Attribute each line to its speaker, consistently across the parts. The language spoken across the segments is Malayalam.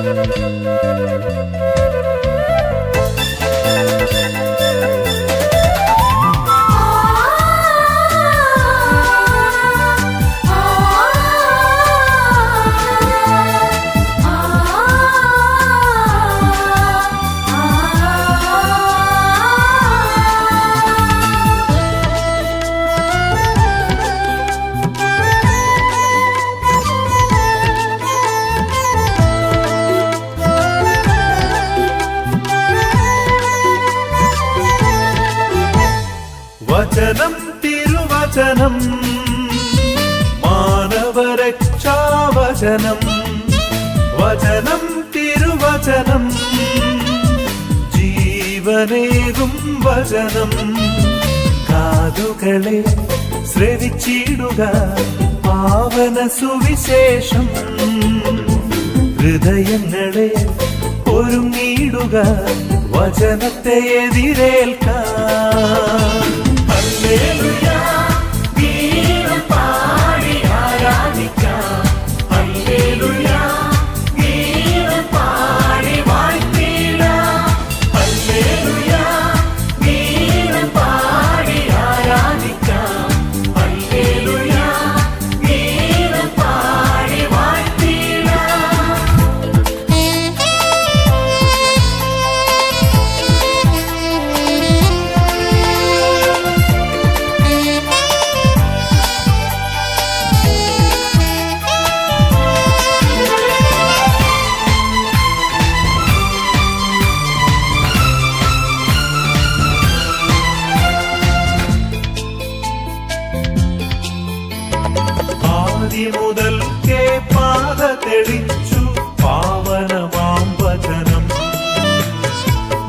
Speaker 1: Thank you. വചനം തിരുവചനം. മാനവരക്ഷാവചനം. വചനം തിരുവചനം. ജീവനേകും വചനം. കാതുകളെ ശ്രവിച്ചിടുക പാവന സുവിശേഷം. ഹൃദയങ്ങളെ ഒരുങ്ങിയിടുക വചനത്തെ എതിരേൽക്കാൻ every day. ആദി മുതൽക്കേ പാത തെളിച്ചു പാവനമാം വചനം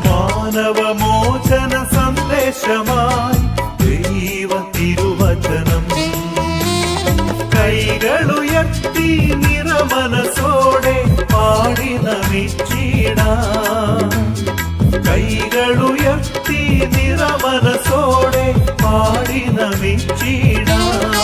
Speaker 1: മാനവമോചന സന്ദേശമായി ദൈവ തിരുവചനം. കൈകളുയർത്തി നിറമനസോടെ പാടി നമിച്ചിടാം കൈകളുയർത്തി നിറമനസോടെ പാടി നമിച്ചിടാം